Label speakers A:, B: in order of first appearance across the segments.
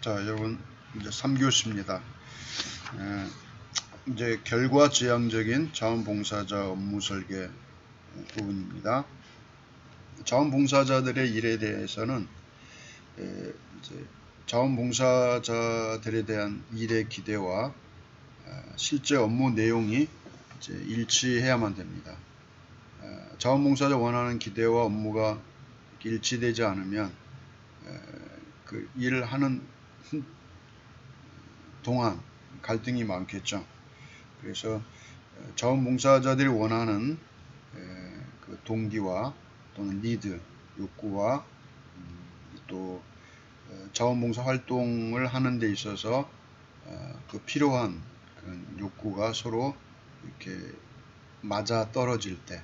A: 자, 여러분 이제 3교시입니다. 이제 결과 지향적인 자원봉사자 업무 설계 부분입니다. 자원봉사자들의 일에 대해서는 에, 이제 자원봉사자들에 대한 일의 기대와 아, 실제 업무 내용이 이제 일치해야만 됩니다. 아, 자원봉사자 원하는 기대와 업무가 일치되지 않으면 에, 그 일을 하는 동안 갈등이 많겠죠. 그래서 어, 자원봉사자들이 원하는 에, 그 동기와 또는 니드, 욕구와 음, 또 어, 자원봉사 활동을 하는 데 있어서 어, 그 필요한 그런 욕구가 서로 이렇게 맞아 떨어질 때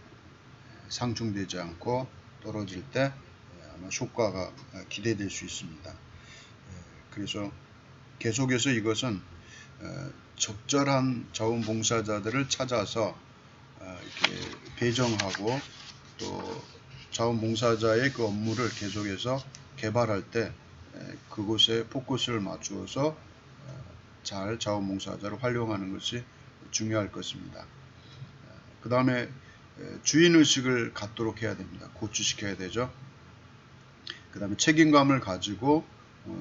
A: 상충되지 않고 떨어질 때 아마 효과가 기대될 수 있습니다. 예, 그래서 계속해서 이것은 어, 적절한 자원봉사자들을 찾아서 어, 이렇게 배정하고 또 자원봉사자의 그 업무를 계속해서 개발할 때 그곳에 포커스를 맞추어서 어, 잘 자원봉사자를 활용하는 것이 중요할 것입니다. 그 다음에 주인의식을 갖도록 해야 됩니다. 고취시켜야 되죠. 그 다음에 책임감을 가지고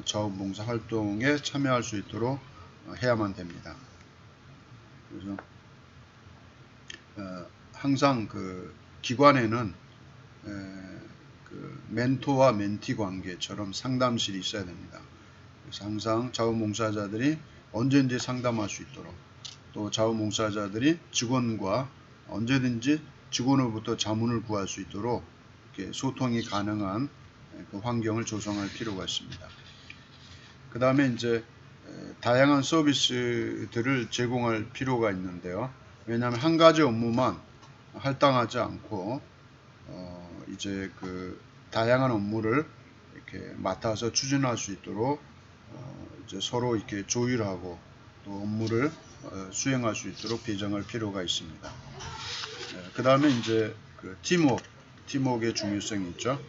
A: 자원봉사 활동에 참여할 수 있도록 해야만 됩니다. 그래서 어, 항상 그 기관에는 에, 그 멘토와 멘티 관계처럼 상담실이 있어야 됩니다. 그래서 항상 자원봉사자들이 언제든지 상담할 수 있도록 또 자원봉사자들이 직원과 언제든지 직원으로부터 자문을 구할 수 있도록 소통이 가능한 그 환경을 조성할 필요가 있습니다. 그 다음에 이제 다양한 서비스들을 제공할 필요가 있는데요. 왜냐하면 한 가지 업무만 할당하지 않고 어 이제 그 다양한 업무를 이렇게 맡아서 추진할 수 있도록 어 이제 서로 이렇게 조율하고 또 업무를 어 수행할 수 있도록 배정할 필요가 있습니다. 그 다음에 이제 그 팀워크, 팀워크의 중요성이 있죠.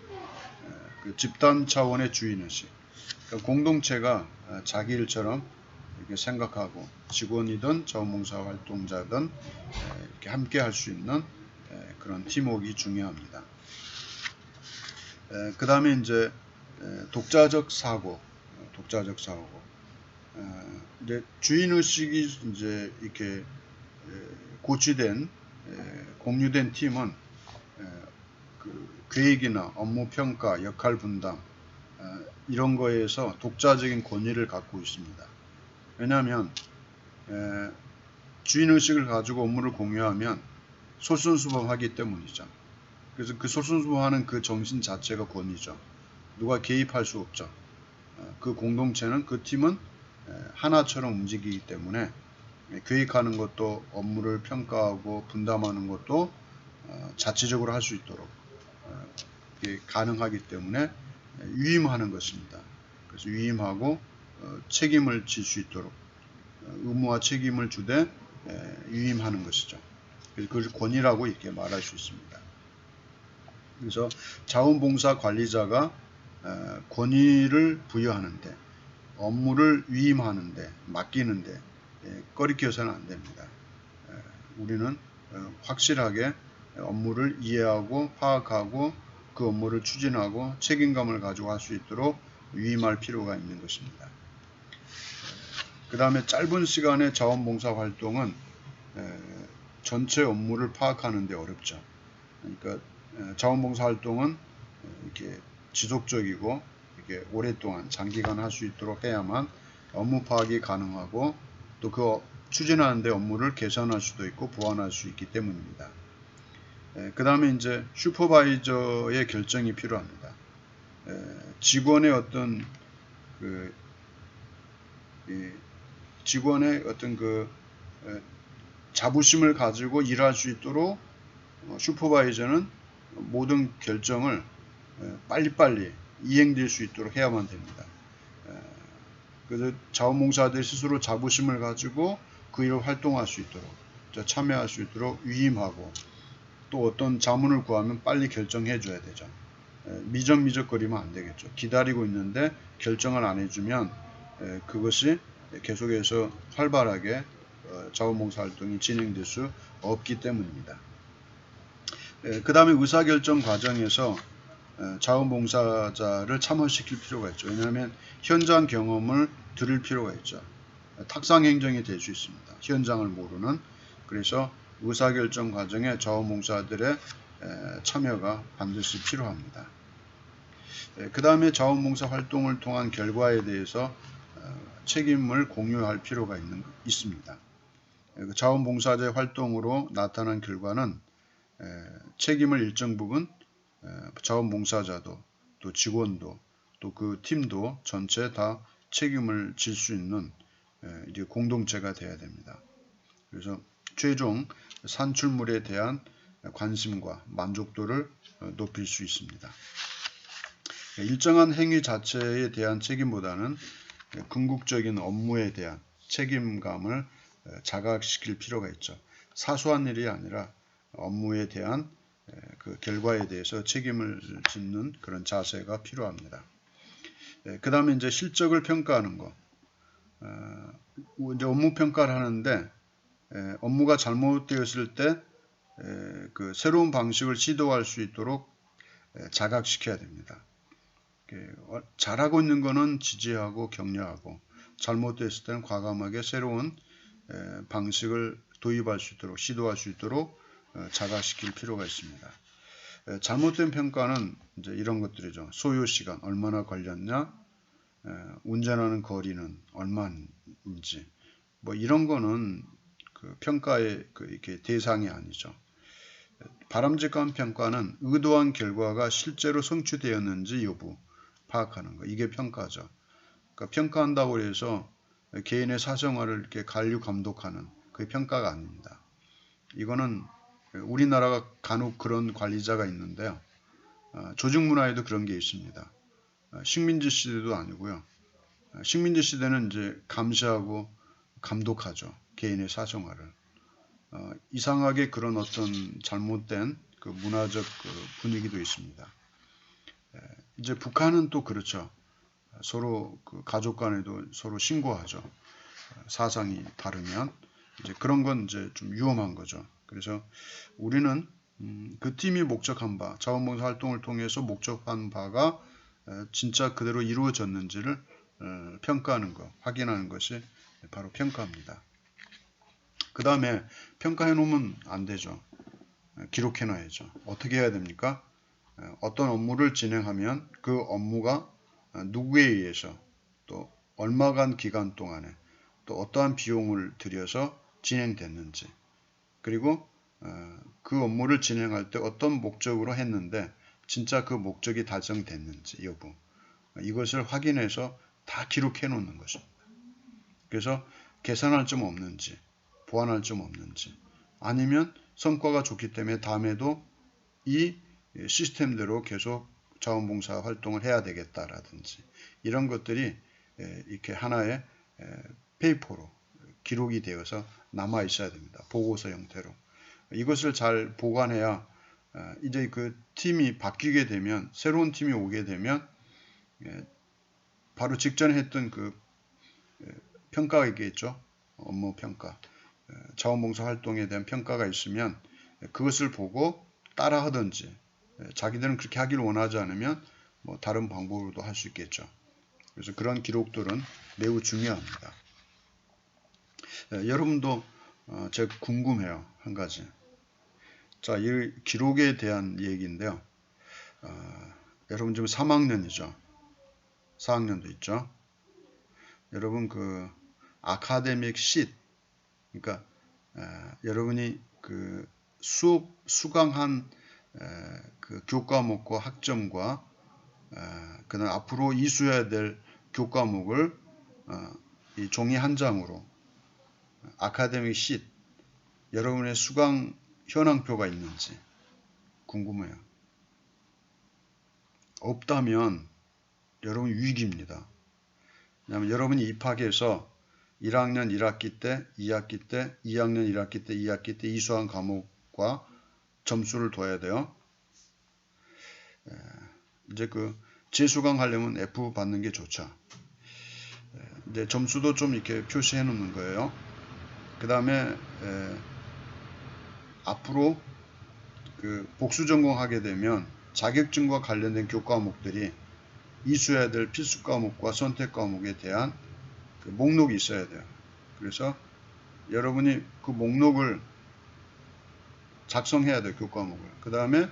A: 그 집단 차원의 주인의식. 그러니까 공동체가 자기 일처럼 이렇게 생각하고 직원이든 자원봉사 활동자든 이렇게 함께 할 수 있는 그런 팀워크가 중요합니다. 그 다음에 이제 독자적 사고, 독자적 사고. 이제 주인 의식이 이제 이렇게 고취된 공유된 팀은 그 계획이나 업무 평가, 역할 분담 이런 거에서 독자적인 권위를 갖고 있습니다. 왜냐하면 주인의식을 가지고 업무를 공유하면 솔선수범하기 때문이죠. 그래서 그 솔선수범하는 그 정신 자체가 권위죠. 누가 개입할 수 없죠. 어, 그 공동체는 그 팀은 하나처럼 움직이기 때문에 계획하는 것도 업무를 평가하고 분담하는 것도 어, 자체적으로 할 수 있도록 어, 가능하기 때문에 위임하는 것입니다. 그래서 위임하고 책임을 질 수 있도록 의무와 책임을 주되 위임하는 것이죠. 그것을 권위라고 이렇게 말할 수 있습니다. 그래서 자원봉사 관리자가 권위를 부여하는데 업무를 위임하는데 맡기는데 꺼리껴서는 안 됩니다. 우리는 어, 확실하게 업무를 이해하고 파악하고 그 업무를 추진하고 책임감을 할수 있도록 위임할 필요가 있는 것입니다. 그 다음에 짧은 시간의 자원봉사 활동은 전체 업무를 파악하는 데 어렵죠. 그러니까 자원봉사 활동은 이렇게 지속적이고 이렇게 오랫동안 장기간 할 수 있도록 해야만 업무 파악이 가능하고 또 그 추진하는데 업무를 개선할 수도 있고 보완할 수 있기 때문입니다. 그 다음에 이제 슈퍼바이저의 결정이 필요합니다. 직원의 어떤 그 직원의 어떤 그 자부심을 가지고 일할 수 있도록 어, 슈퍼바이저는 모든 결정을 빨리빨리 이행될 수 있도록 해야만 됩니다. 그래서 자원봉사들 스스로 자부심을 가지고 그 일을 활동할 수 있도록 참여할 수 있도록 위임하고 또 어떤 자문을 구하면 빨리 결정해 줘야 되죠. 미적미적거리면 안 되겠죠. 기다리고 있는데 결정을 안 해주면 에, 그것이 계속해서 활발하게 어, 자원봉사 활동이 진행될 수 없기 때문입니다. 그 다음에 의사결정 과정에서 에, 자원봉사자를 참여시킬 필요가 있죠. 왜냐하면 현장 경험을 들을 필요가 있죠. 탁상행정이 될 수 있습니다. 현장을 모르는 그래서 의사결정 과정에 자원봉사들의 에, 참여가 반드시 필요합니다. 그 다음에 자원봉사 활동을 통한 결과에 대해서 어, 책임을 공유할 필요가 있는, 있습니다. 그 자원봉사자의 활동으로 나타난 결과는 에, 책임을 일정 부분 에, 자원봉사자도 또 직원도 또 그 팀도 전체 다 책임을 질 수 있는 공동체가 돼야 됩니다. 그래서 최종 산출물에 대한 관심과 만족도를 어, 높일 수 있습니다. 일정한 행위 자체에 대한 책임보다는 궁극적인 업무에 대한 책임감을 어, 자각시킬 필요가 있죠. 사소한 일이 아니라 업무에 대한 그 결과에 대해서 책임을 짓는 그런 자세가 필요합니다. 그 다음에 이제 실적을 평가하는 거. 어, 이제 업무 평가를 하는데 업무가 잘못되었을 때 그 새로운 방식을 시도할 수 있도록 자각시켜야 됩니다. 어, 잘하고 있는 거는 지지하고 격려하고 잘못됐을 때는 과감하게 새로운 방식을 도입할 수 있도록 시도할 수 있도록 어, 자각시킬 필요가 있습니다. 잘못된 평가는 이제 이런 것들이죠. 소요 시간 얼마나 걸렸냐, 운전하는 거리는 얼마인지 뭐 이런 거는 그 평가의 그 이렇게 대상이 아니죠. 바람직한 평가는 의도한 결과가 실제로 성취되었는지 여부 파악하는 거. 이게 평가죠. 그러니까 평가한다고 해서 개인의 사생활을 이렇게 관리 감독하는 그게 평가가 아닙니다. 이거는 우리나라가 간혹 그런 관리자가 있는데요. 어, 조직 문화에도 그런 게 있습니다. 어, 식민지 시대도 아니고요. 어, 식민지 시대는 이제 감시하고 감독하죠. 개인의 사생활을. 어, 이상하게 그런 어떤 잘못된 그 문화적 그 분위기도 있습니다. 에, 이제 북한은 또 그렇죠. 서로 그 가족 간에도 서로 신고하죠. 사상이 다르면 이제 그런 건 이제 좀 위험한 거죠. 그래서 우리는 음, 그 팀이 목적한 바, 자원봉사 활동을 통해서 목적한 바가 진짜 그대로 이루어졌는지를 어, 평가하는 것, 확인하는 것이 바로 평가입니다. 그 다음에 평가해 놓으면 안 되죠. 기록해 놔야죠. 어떻게 해야 됩니까? 어떤 업무를 진행하면 그 업무가 누구에 의해서 또 얼마간 기간 동안에 또 어떠한 비용을 들여서 진행됐는지 그리고 어, 그 업무를 진행할 때 어떤 목적으로 했는데 진짜 그 목적이 달성됐는지 여부 이것을 확인해서 다 기록해 놓는 것입니다. 그래서 계산할 점 없는지 보완할 점 없는지 아니면 성과가 좋기 때문에 다음에도 이 시스템대로 계속 자원봉사 활동을 해야 되겠다라든지 이런 것들이 이렇게 하나의 페이퍼로 기록이 되어서 남아 있어야 됩니다. 보고서 형태로. 이것을 잘 보관해야 이제 그 팀이 바뀌게 되면 새로운 팀이 오게 되면 바로 직전에 했던 그 평가가 있겠죠. 업무 평가. 자원봉사 활동에 대한 평가가 있으면 그것을 보고 따라 하든지 자기들은 그렇게 하기를 원하지 않으면 뭐 다른 방법으로도 할 수 있겠죠. 그래서 그런 기록들은 매우 중요합니다. 여러분도 어, 제가 궁금해요. 한 가지. 자, 이 기록에 대한 얘기인데요. 어, 여러분 지금 3학년이죠. 4학년도 있죠. 여러분 그 아카데믹 시 그러니까 에, 여러분이 그 수업 수강한 에, 그 교과목과 학점과 그다음 앞으로 이수해야 될 교과목을 어, 이 종이 한 장으로 아카데믹 시 여러분의 수강 현황표가 있는지 궁금해요. 없다면 여러분 위기입니다. 왜냐하면 여러분이 입학해서 1학년 1학기 때, 2학기 때, 2학년 1학기 때, 2학기 때 이수한 과목과 점수를 둬야 돼요. 이제 그 재수강 하려면 F 받는 게 좋죠. 이제 점수도 좀 이렇게 표시해 놓는 거예요. 그 다음에 앞으로 그 복수 전공하게 되면 자격증과 관련된 교과 과목들이 이수해야 될 필수 과목과 선택 과목에 대한 그 목록이 있어야 돼요. 그래서 여러분이 그 목록을 작성해야 돼요. 교과 과목을. 그 다음에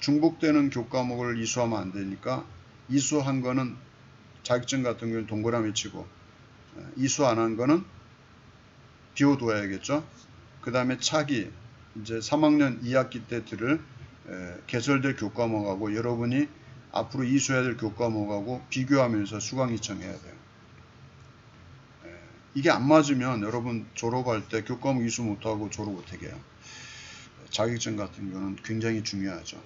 A: 중복되는 교과 과목을 이수하면 안 되니까 이수한 거는 자격증 같은 경우는 동그라미 치고 에, 이수 안 한 거는 비워둬야겠죠. 그 다음에 차기 이제 3학년 2학기 때 들을 에, 개설될 교과 과목하고 여러분이 앞으로 이수해야 될 교과 과목하고 비교하면서 수강 이청해야 돼요. 에, 이게 안 맞으면 여러분 졸업할 때 교과 과목 이수 못하고 졸업 못하게 해요. 자격증 같은 경우는 굉장히 중요하죠.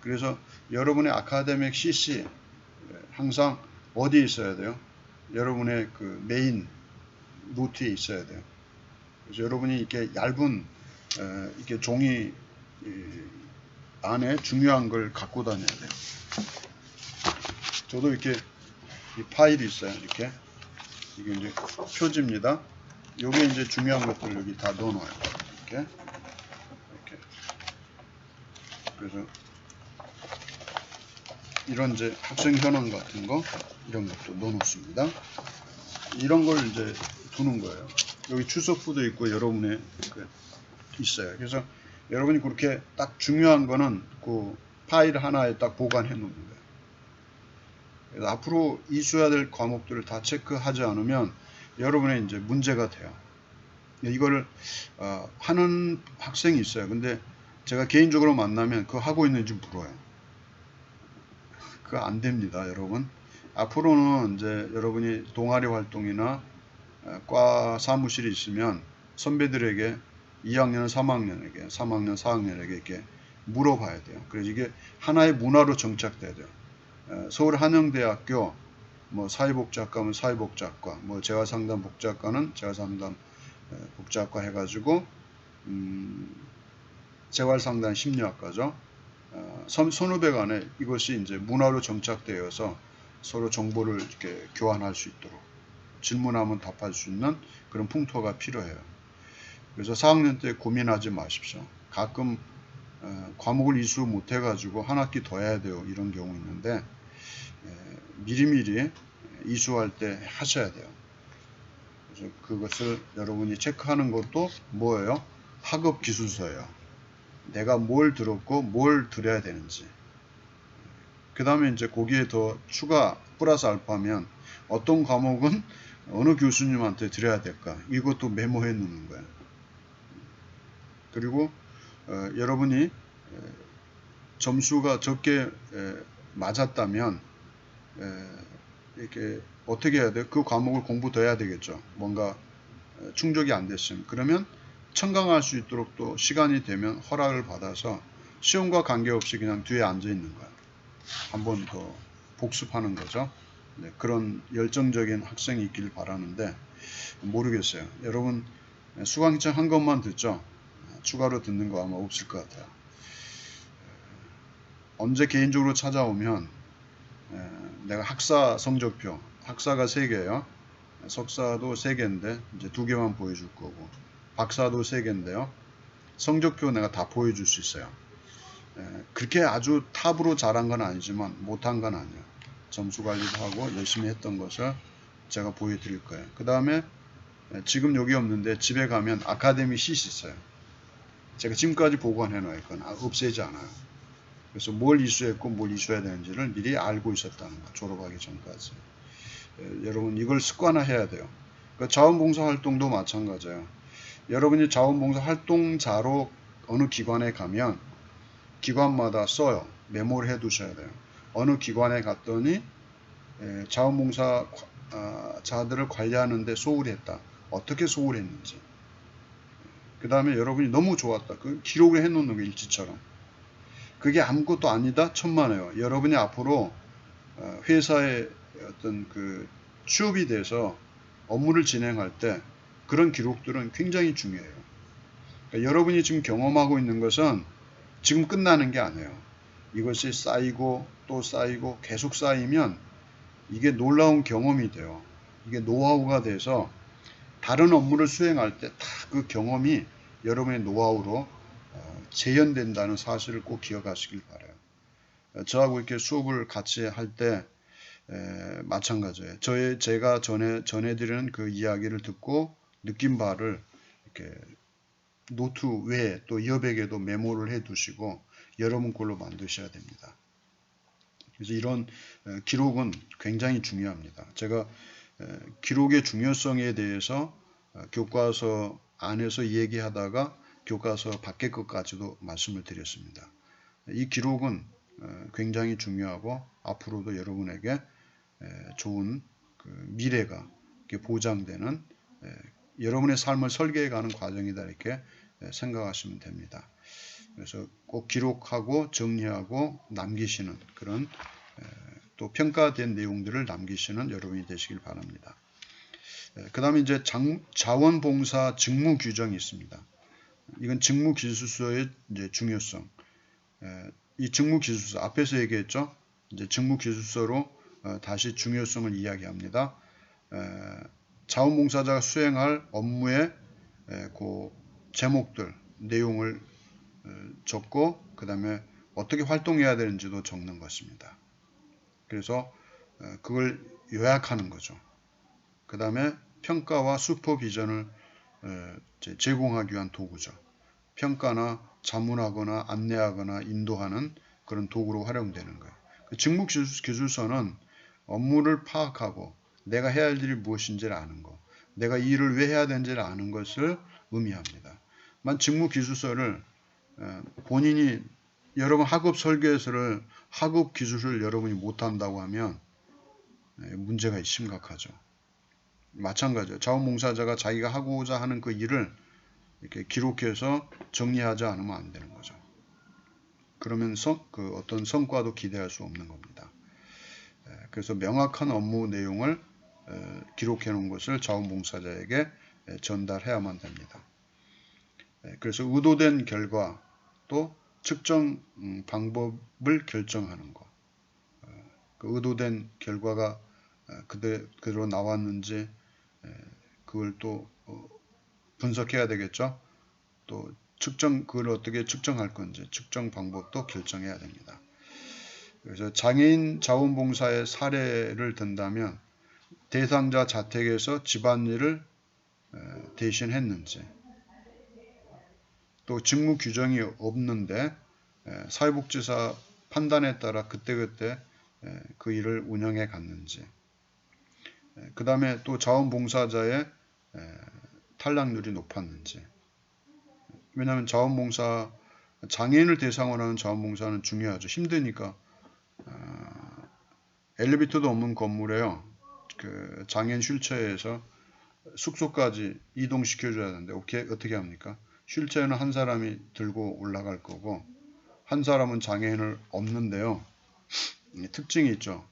A: 그래서 여러분의 아카데믹 CC 항상 어디에 있어야 돼요? 여러분의 그 메인 노트에 있어야 돼요. 그래서 여러분이 이렇게 얇은 에, 이렇게 종이 이, 안에 중요한 걸 갖고 다녀야 돼요. 저도 이렇게 이 파일이 있어요. 이렇게 이게 이제 표지입니다. 요게 이제 중요한 것들 여기 다 넣어놔요. 이렇게 이렇게 그래서 이런 이제 학생 현황 같은 거 이런 것도 넣어놓습니다. 이런 걸 이제 두는 거예요. 여기 출석부도 있고 여러분의 그 있어요. 그래서 여러분이 그렇게 딱 중요한 거는 그 파일 하나에 딱 보관해 놓는 거예요. 그래서 앞으로 이수해야 될 과목들을 다 체크하지 않으면 여러분의 이제 문제가 돼요. 이거를 어, 하는 학생이 있어요. 근데 제가 개인적으로 만나면 그거 하고 있는지 물어요. 그거 안 됩니다, 여러분. 앞으로는 이제 여러분이 동아리 활동이나 어, 과 사무실이 있으면 선배들에게 2학년, 3학년에게, 3학년, 4학년에게 이렇게 물어봐야 돼요. 그래서 이게 하나의 문화로 정착돼야 돼요. 어, 서울 한영대학교 뭐 사회복지학과면 사회복지학과, 뭐 재활상담 복지학과는 재활상담 어, 복지학과 해가지고 음, 재활상담 심리학과죠. 어, 선, 선후배 간에 이것이 이제 문화로 정착되어서 서로 정보를 이렇게 교환할 수 있도록 질문하면 답할 수 있는 그런 풍토가 필요해요. 그래서 4학년 때 고민하지 마십시오. 가끔 어, 과목을 이수 못 해가지고 한 학기 더 해야 돼요. 이런 경우 있는데 에, 미리미리 이수할 때 하셔야 돼요. 그래서 그것을 여러분이 체크하는 것도 뭐예요? 학업 기술서예요. 내가 뭘 들었고 뭘 들어야 되는지. 그 다음에 이제 거기에 더 추가 플러스 알파면 어떤 과목은 어느 교수님한테 드려야 될까 이것도 메모해 놓는 거예요. 그리고 어, 여러분이 에, 점수가 적게 에, 맞았다면 에, 이렇게 어떻게 해야 돼요? 그 과목을 공부 더 해야 되겠죠. 뭔가 에, 충족이 안 됐으면 그러면 청강할 수 있도록 또 시간이 되면 허락을 받아서 시험과 관계없이 그냥 뒤에 앉아 있는 거야. 한 번 더 복습하는 거죠. 네, 그런 열정적인 학생이 있길 바라는데 모르겠어요. 여러분 수강 신청 한 것만 듣죠. 추가로 듣는 거 아마 없을 것 같아요. 언제 개인적으로 찾아오면 에, 내가 학사 성적표, 학사가 3개예요. 석사도 3개인데 이제 2개만 보여줄 거고 박사도 3개인데요. 성적표 내가 다 보여줄 수 있어요. 에, 그렇게 아주 탑으로 잘한 건 아니지만 못한 건 아니에요. 점수 관리도 하고 열심히 했던 것을 제가 보여드릴 거예요. 그 다음에 지금 여기 없는데 집에 가면 아카데미 시트 있어요. 제가 지금까지 보관해 놔요. 그건 없애지 않아요. 그래서 뭘 이수했고 뭘 이수해야 되는지를 미리 알고 있었다는 거. 졸업하기 전까지. 에, 여러분 이걸 습관화해야 돼요. 그 자원봉사 활동도 마찬가지예요. 여러분이 자원봉사 활동자로 어느 기관에 가면 기관마다 써요. 메모를 해 두셔야 돼요. 어느 기관에 갔더니 에, 자원봉사 아, 자들을 관리하는데 소홀히 했다. 어떻게 소홀히 했는지. 그 다음에 여러분이 너무 좋았다. 그 기록을 해놓는 거 일지처럼. 그게 아무것도 아니다 천만에요. 여러분이 앞으로 어, 회사의 어떤 그 취업이 돼서 업무를 진행할 때 그런 기록들은 굉장히 중요해요. 그러니까 여러분이 지금 경험하고 있는 것은 지금 끝나는 게 아니에요. 이것이 쌓이고 또 쌓이고 계속 쌓이면 이게 놀라운 경험이 돼요. 이게 노하우가 돼서 다른 업무를 수행할 때 다 그 경험이 여러분의 노하우로 어, 재현된다는 사실을 꼭 기억하시길 바라요. 어, 저하고 이렇게 수업을 같이 할 때 마찬가지예요. 저의 제가 전해 전해드리는 그 이야기를 듣고 느낀 바를 이렇게 노트 외에 또 여백에도 메모를 해두시고 여러분 걸로 만드셔야 됩니다. 그래서 이런 어, 기록은 굉장히 중요합니다. 제가 기록의 중요성에 대해서 어, 교과서 안에서 얘기하다가 교과서 밖의 것까지도 말씀을 드렸습니다. 이 기록은 어, 굉장히 중요하고 앞으로도 여러분에게 좋은 그 미래가 보장되는 여러분의 삶을 설계해가는 과정이다 이렇게 생각하시면 됩니다. 그래서 꼭 기록하고 정리하고 남기시는 그런 또 평가된 내용들을 남기시는 여러분이 되시길 바랍니다. 그 다음에 이제 장, 자원봉사 직무 규정이 있습니다. 이건 직무 기술서의 이제 중요성. 이 직무 기술서 앞에서 얘기했죠. 이제 직무 기술서로 어, 다시 중요성을 이야기합니다. 자원봉사자가 수행할 업무의 그 제목들, 내용을 어, 적고 그 다음에 어떻게 활동해야 되는지도 적는 것입니다. 그래서 어, 그걸 요약하는 거죠. 그 다음에 평가와 슈퍼비전을 어, 제공하기 위한 도구죠. 평가나 자문하거나 안내하거나 인도하는 그런 도구로 활용되는 거예요. 그 직무기술서는 업무를 파악하고 내가 해야 할 일이 무엇인지를 아는 거, 내가 이 일을 왜 해야 되는지를 아는 것을 의미합니다. 만 직무기술서를 어, 본인이 여러분 학업 설계서를 학업 기술을 여러분이 못한다고 하면 예, 문제가 심각하죠. 마찬가지죠. 자원봉사자가 자기가 하고자 하는 그 일을 이렇게 기록해서 정리하지 않으면 안 되는 거죠. 그러면 성, 그 어떤 성과도 기대할 수 없는 겁니다. 예, 그래서 명확한 업무 내용을 기록해 놓은 것을 자원봉사자에게 전달해야만 됩니다. 예, 그래서 의도된 결과 또 측정 음, 방법을 결정하는 것. 어, 그 의도된 결과가 어, 그대로 나왔는지 그걸 또 어, 분석해야 되겠죠. 또 측정 그걸 어떻게 측정할 건지 측정 방법도 결정해야 됩니다. 그래서 장애인 자원봉사의 사례를 든다면 대상자 자택에서 집안일을 대신했는지 또 직무 규정이 없는데 사회복지사 판단에 따라 그때그때 그 일을 운영해 갔는지 그 다음에 또 자원봉사자의 탈락률이 높았는지 왜냐하면 자원봉사 장애인을 대상으로 하는 자원봉사는 중요하죠 힘드니까 어, 엘리베이터도 없는 건물에요 그 장애인 휠체어에서 숙소까지 이동시켜줘야 되는데 어떻게, 어떻게 합니까 휠체어는 한 사람이 들고 올라갈 거고 한 사람은 장애인을 없는데요. 특징이 있죠.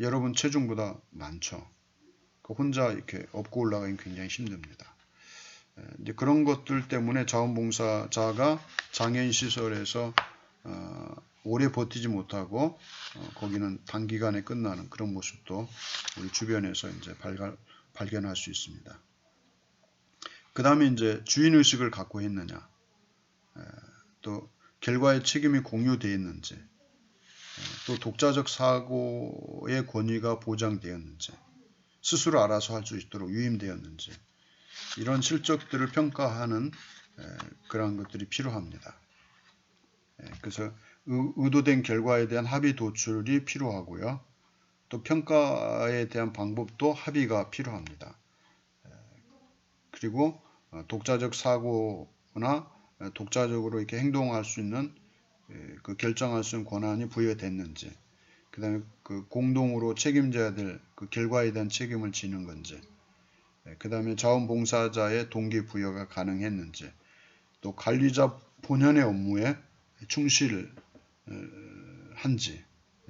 A: 여러분 체중보다 많죠. 그 혼자 이렇게 업고 올라가기 굉장히 힘듭니다. 이제 그런 것들 때문에 자원봉사자가 장애인 시설에서 어, 오래 버티지 못하고 어, 거기는 단기간에 끝나는 그런 모습도 우리 주변에서 이제 발견, 발견할 수 있습니다. 그 다음에 이제 주인의식을 갖고 했느냐, 또 결과의 책임이 공유되어 있는지, 또 독자적 사고의 권위가 보장되었는지, 스스로 알아서 할 수 있도록 유임되었는지, 이런 실적들을 평가하는 그러한 것들이 필요합니다. 그래서 의도된 결과에 대한 합의 도출이 필요하고요. 또 평가에 대한 방법도 합의가 필요합니다. 그리고 어, 독자적 사고나 독자적으로 이렇게 행동할 수 있는 그 결정할 수 있는 권한이 부여됐는지, 그 다음에 그 공동으로 책임져야 될 그 결과에 대한 책임을 지는 건지, 그 다음에 자원봉사자의 동기부여가 가능했는지, 또 관리자 본연의 업무에 충실한지,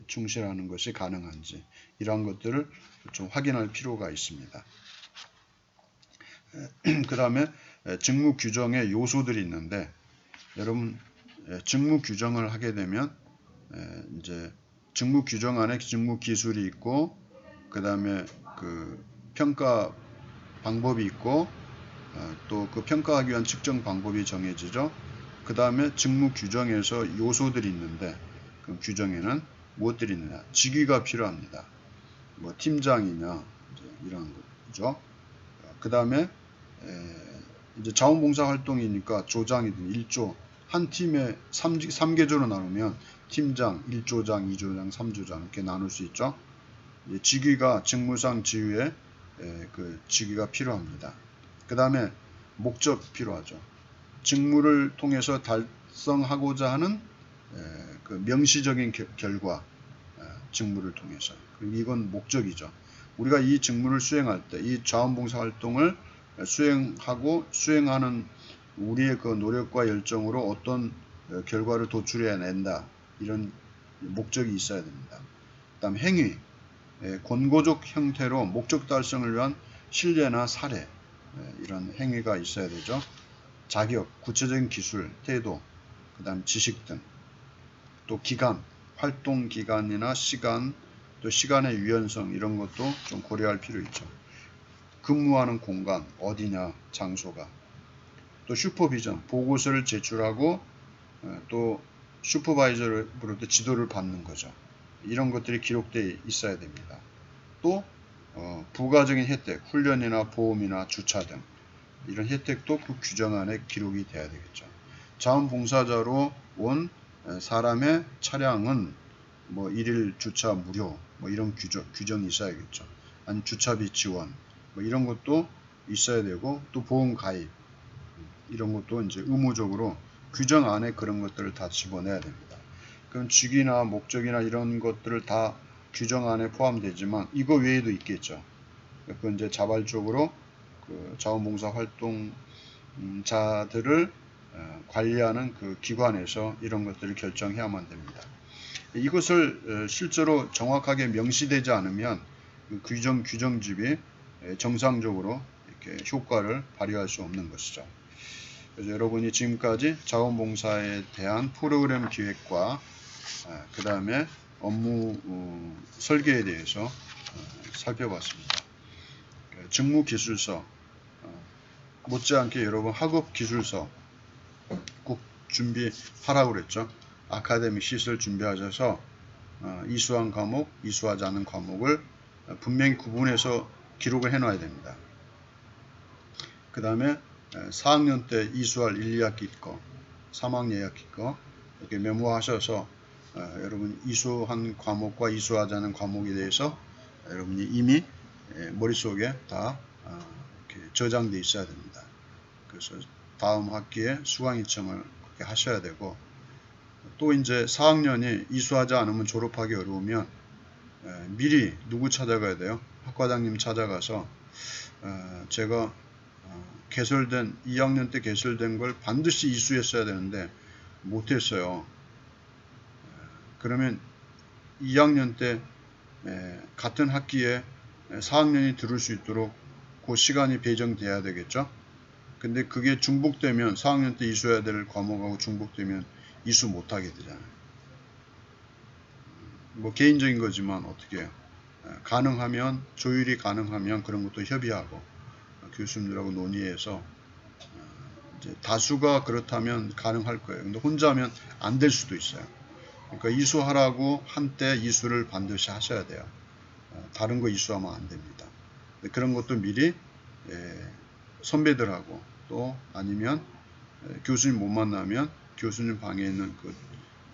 A: 충실하는 것이 가능한지, 이러한 것들을 좀 확인할 필요가 있습니다. 그 다음에 직무 규정의 요소들이 있는데 여러분 직무 규정을 하게 되면 이제 직무 규정 안에 직무 기술이 있고 그 다음에 그 평가 방법이 있고 또 그 평가하기 위한 측정 방법이 정해지죠. 그 다음에 직무 규정에서 요소들이 있는데 그 규정에는 무엇들이 있느냐 직위가 필요합니다. 뭐 팀장이냐 이런 거죠. 그 다음에 이제 자원봉사 활동이니까 조장이든 일조 한 팀에 3, 3계조로 나누면 팀장, 1조장, 2조장, 3조장 이렇게 나눌 수 있죠. 직위가 직무상 지위에 에, 그 직위가 필요합니다. 그 다음에 목적 필요하죠. 직무를 통해서 달성하고자 하는 에, 그 명시적인 겨, 결과 에, 직무를 통해서 그리고 이건 목적이죠. 우리가 이 직무를 수행할 때 이 자원봉사 활동을 수행하고 수행하는 우리의 그 노력과 열정으로 어떤 어, 결과를 도출해낸다 이런 목적이 있어야 됩니다. 그다음 행위 예, 권고적 형태로 목적 달성을 위한 신뢰나 사례 예, 이런 행위가 있어야 되죠. 자격, 구체적인 기술, 태도, 그 다음 지식 등 또 기간, 활동 기간이나 시간, 또 시간의 유연성 이런 것도 좀 고려할 필요 있죠. 근무하는 공간 어디냐 장소가 또 슈퍼비전 보고서를 제출하고 어, 또 슈퍼바이저로부터 지도를 받는 거죠. 이런 것들이 기록되어 있어야 됩니다. 또 어, 부가적인 혜택, 훈련이나 보험이나 주차 등 이런 혜택도 그 규정 안에 기록이 돼야 되겠죠. 자원봉사자로 온 사람의 차량은 뭐 일일 주차 무료 뭐 이런 규정, 규정이 있어야겠죠. 아니 주차비 지원 뭐 이런 것도 있어야 되고 또 보험 가입 이런 것도 이제 의무적으로 규정 안에 그런 것들을 다 집어내야 됩니다. 그럼 직위나 목적이나 이런 것들을 다 규정 안에 포함되지만 이거 외에도 있겠죠. 그 이제 자발적으로 그 자원봉사 활동자들을 어, 관리하는 그 기관에서 이런 것들을 결정해야만 됩니다. 이것을 어, 실제로 정확하게 명시되지 않으면 그 규정 규정집이 정상적으로 이렇게 효과를 발휘할 수 없는 것이죠. 그래서 여러분이 지금까지 자원봉사에 대한 프로그램 기획과 아, 그 다음에 업무 어, 설계에 대해서 어, 살펴봤습니다. 그 직무기술서 어, 못지않게 여러분 학업기술서 꼭 준비하라고 그랬죠. 아카데미 시설 준비하셔서 이수한 과목, 이수하지 않은 과목을 분명히 구분해서 기록을 해 놔야 됩니다. 그 다음에 4학년 때 이수할 1, 2학기 거, 3학년 2학기 거 이렇게 메모하셔서 어, 여러분 이수한 과목과 이수하지 않은 과목에 대해서 여러분이 이미 예, 머릿속에 다 어, 이렇게 저장돼 있어야 됩니다. 그래서 다음 학기에 수강 요청을 그렇게 하셔야 되고 또 이제 4학년이 이수하지 않으면 졸업하기 어려우면 예, 미리 누구 찾아가야 돼요? 학과장님 찾아가서 어, 제가 개설된 2학년 때 개설된 걸 반드시 이수했어야 되는데 못했어요. 그러면 2학년 때 같은 학기에 4학년이 들을 수 있도록 그 시간이 배정돼야 되겠죠. 근데 그게 중복되면 4학년 때 이수해야 될 과목하고 중복되면 이수 못하게 되잖아요. 뭐 개인적인 거지만 어떻게 해요. 가능하면 조율이 가능하면 그런 것도 협의하고 교수님들하고 논의해서 어, 이제 다수가 그렇다면 가능할 거예요. 근데 혼자면 안 될 수도 있어요. 그러니까 이수하라고 한때 이수를 반드시 하셔야 돼요. 어, 다른 거 이수하면 안 됩니다. 그런 것도 미리 예, 선배들하고 또 아니면 예, 교수님 못 만나면 교수님 방에 있는 그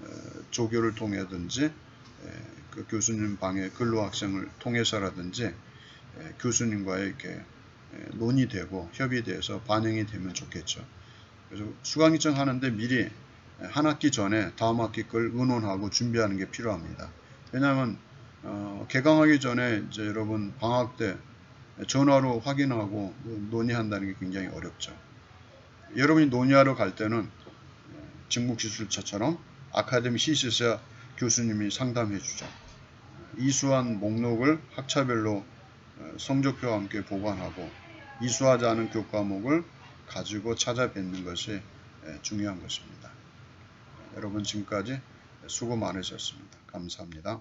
A: 어, 조교를 통해든지 예, 그 교수님 방에 근로학생을 통해서라든지 교수님과의 이렇게 예, 논의되고 협의돼서 반영이 되면 좋겠죠. 그래서 수강 신청 하는데 미리 한 학기 전에 다음 학기 걸 의논하고 준비하는 게 필요합니다. 왜냐하면 어, 개강하기 전에 이제 여러분 방학 때 전화로 확인하고 논의한다는 게 굉장히 어렵죠. 여러분이 논의하러 갈 때는 직무기술차처럼 아카데미 시스야 교수님이 상담해 주죠. 이수한 목록을 학차별로 어, 성적표와 함께 보관하고 이수하지 않은 교과목을 가지고 찾아뵙는 것이 중요한 것입니다. 여러분 지금까지 수고 많으셨습니다. 감사합니다.